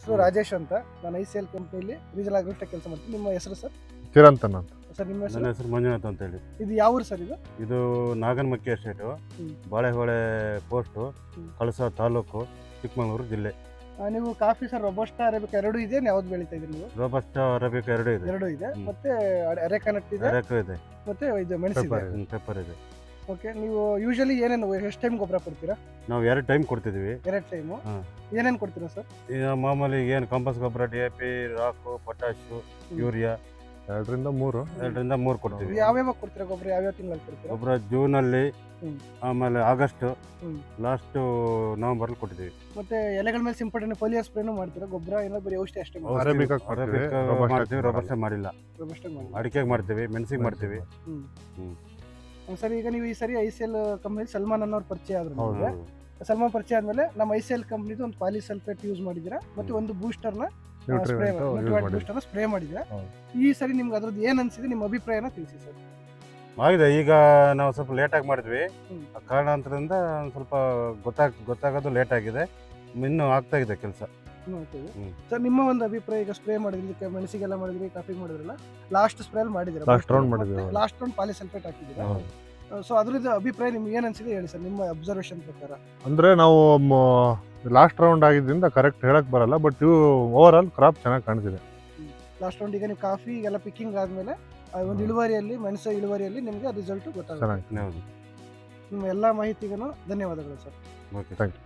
ಹೆಸರು ರಾಜೇಶ್ ಅಂತ. ನಾನು ಐ ಸಿ ಎಲ್ ಕಂಪ್ನಿಯಲ್ಲಿ ರೀಜನಲ್ ಆಗ್ರಿಸ್ಟ್ ಕೆಲಸ ಮಾಡ್ತೀನಿ. ನಿಮ್ಮ ಹೆಸರು ಸರ್? ಚಿರಂತನ್ ಅಂತ ಸರ್ ನಿಮ್ಮ ನನ್ನ ಹೆಸರು ಹೆಸರು ಮಂಜುನಾಥ್ ಅಂತ ಹೇಳಿ. ಇದು ಯಾವ ಊರು ಸರ್ ಇದು? ಇದು ನಾಗನಮಕ್ಕಿ ಎಸ್ಟೇಟು. ಹ್ಮ್. ಬಾಳೆಹೊಳೆ ಪೋಸ್ಟು ಹ್ಮ್. ಕಳಸ ತಾಲೂಕು ಚಿಕ್ಕಮಗಳೂರು ಜಿಲ್ಲೆ. ಆ, ನೀವು ಕಾಫಿ ಸರ್ ರೋಬಸ್ಟಾ ಅರೇಬಿಕ ಎರಡು ಇದೆ ಯಾವ್ದು ಬೆಳೀತಾ ಇದ್ರಿ ನೀವು? ರೋಬಸ್ಟ ಅರೇಬಿಕ ಎರಡು ಇದೆ. ಎರಡು ಇದೆ. ಹ್ಮ್. ಮತ್ತೆ ಅರೆಕನಟ್ ಇದೆ. ಅರೆಕು ಇದೆ. ಮತ್ತೆ ಇದು ಮೆಣಸಿದೆ. ಪೇಪರ್ ಇದೆ. ಪೆಪ್ಪರ್ ಇದೆ. ಓಕೆ ನೀವು ಯೂಶಲಿ ಏನೇನು ಎಷ್ಟು ಟೈಮ್ ಗೊಬ್ಬರ ಕೊಡ್ತೀರಾ? ನಾವು ಎರಡು ಟೈಮ್ ಕೊಡ್ತಿದ್ವಿ. ಎರಡು ಟೈಮು ಹಾ. ಏನೇನು ಕೊಡ್ತೀರಾ ಸರ್? ಈಗ ಮಾಮೂಲಿ ಏನು ಕಂಪಸ್ ಗೊಬ್ಬರ D A P rock potash urea ಎರಡರಿಂದ ಮೂರು. ಎರಡರಿಂದ ಮೂರು ಕೊಡ್ತೀವಿ. ಯಾವ್ಯಾವ ಕೊಡ್ತೀರಾ ಗೊಬ್ಬರ? ಯಾವ್ಯಾವ ತಿಂಗಳಲ್ಲಿ ಕೊಡ್ತೀರಾ? ಗೊಬ್ಬರ ಜೂನಲ್ಲಿ ಹ್ಮ್. ಆಮೇಲೆ ಆಗಸ್ಟ್ ಹ್ಮ್. ಲಾಸ್ಟು ನವೆಂಬರ್ ಕೊಡ್ತೀವಿ. ಮತ್ತೆ ಎಲೆಗಳ ಮೇಲೆ ಸಿಂಪಡಣೆ ಫೋಲಿಯರ್ ಸ್ಪ್ರೇನು ಮಾಡ್ತೀರಾ? ಗೊಬ್ಬರ ಏನೋ ಬರೀ ಔಷಧಿ ಅಷ್ಟೇ ಔಷಧಿ. ಅರೇಬಿಕ ಮಾಡ್ತೀವಿ, ಮಾಡ್ತೀವಿ ಮಾಡಲ್ಲ. ರೋಬಸ್ಟ ಅಡಿಕೆಗೆ ಮಾಡ್ತೀವಿ ಮೆಣಸಿಗೆ ಮಾಡ್ತೀವಿ. ಹ್ಮ್. ಸರ್ ಈಗ ನೀವು ಈ ಸರಿ I C L company Salman ಅನ್ನೋರು ಪರಿಚಯ ಆದ್ರು ನಮಗೆ. ಸಲ್ಮಾನ್ ಪರಿಚಯ ಆದ್ಮೇಲೆ ನಮ್ಮ ಐ ಸಿ ಎಲ್ ಕಂಪ್ನಿದು ಒಂದು ಪಾಲಿಸಲ್ಫೇಟ್ ಯೂಸ್ ಮಾಡಿದಿರ ಮತ್ತೆ ಒಂದು ಬೂಸ್ಟರ್ನ ಸ್ಪ್ರೇ ಬೂಸ್ಟರ್ನ ಸ್ಪ್ರೇ ಮಾಡಿದ್ದೀರಾ? ಈ ಸರಿ ನಿಮ್ಗೆ ಅದ್ರದ್ದು ಏನ್ ಅನ್ಸಿದೆ? ನಿಮ್ಮ ಅಭಿಪ್ರಾಯನ ತಿಳಿಸಿ ಸರ್. ಆಗಿದೆ ಈಗ ನಾವು ಸ್ವಲ್ಪ ಲೇಟಾಗಿ ಮಾಡಿದ್ವಿ. ಕಾರಣಾಂತರದಿಂದ ಸ್ವಲ್ಪ ಗೊತ್ತಾಗ ಗೊತ್ತಾಗೋದು ಲೇಟ್ ಆಗಿದೆ. ಇನ್ನೂ ಆಗ್ತಾ ಇದೆ ಕೆಲಸ. ಹ್ಮ್. ಸರ್ ನಿಮ್ಮ ಒಂದು ಅಭಿಪ್ರಾಯ ಈಗ ಸ್ಪ್ರೇ ಮಾಡಿದ್ರಿ ಕ- ಮೆಣಸಿಗೆಲ್ಲ ಮಾಡಿದ್ರಿ ಕಾಫಿ ಮಾಡಿದ್ರಲ್ಲ ಲಾಸ್ಟ್ ಸ್ಪ್ರೇ ಮಾಡಿದ್ರೆ Last round ಮಾಡಿದ್ವಿ. ಲಾಸ್ಟ್ ರೌಂಡ್ ಪಾಲಿಸಲ್ಫೇಟ್ ಹಾಕಿದ್ದೀರಾ? ಹೌದು. ಸೊ ಅದ್ರದ್ದು ಅಭಿಪ್ರಾಯ ನಿಮ್ಗೆ ಏನ್ ಅನ್ಸಿದೆ ಹೇಳಿ ಸರ್ ನಿಮ್ಮ ಅಬ್ಸರ್ವೇಷನ್ ಪ್ರಕಾರ? ಅಂದ್ರೆ ನಾವು ಲಾಸ್ಟ್ ರೌಂಡ್ ಆಗಿದ್ದರಿಂದ ಕರೆಕ್ಟ್ ಹೇಳಕ್ ಬರಲ್ಲ ಬಟ್ ಇವು ಓವರ್ ಆಲ್ ಕ್ರಾಪ್ ಚೆನ್ನಾಗಿ ಕಾಣ್ತಿದೆ. ಲಾಸ್ಟ್ ರೌಂಡ್ ಈಗ ನೀವು ಕಾಫಿ ಎಲ್ಲ ಪಿಕ್ಕಿಂಗ್ ಆದ್ಮೇಲೆ ಆ ಒಂದು ಹ್ಮ್. ಇಳುವರಿಯಲ್ಲಿ ಮೆಣಸು ಇಳುವರಿಯಲ್ಲಿ ನಿಮಗೆ ರಿಸಲ್ಟ್ ಗೊತ್ತಾಗುತ್ತೆ. ಚೆನ್ನಾಗಿ. ನಿಮ್ಮ ಎಲ್ಲ ಮಾಹಿತಿಗೂ ಧನ್ಯವಾದಗಳು ಸರ್. Okay thank you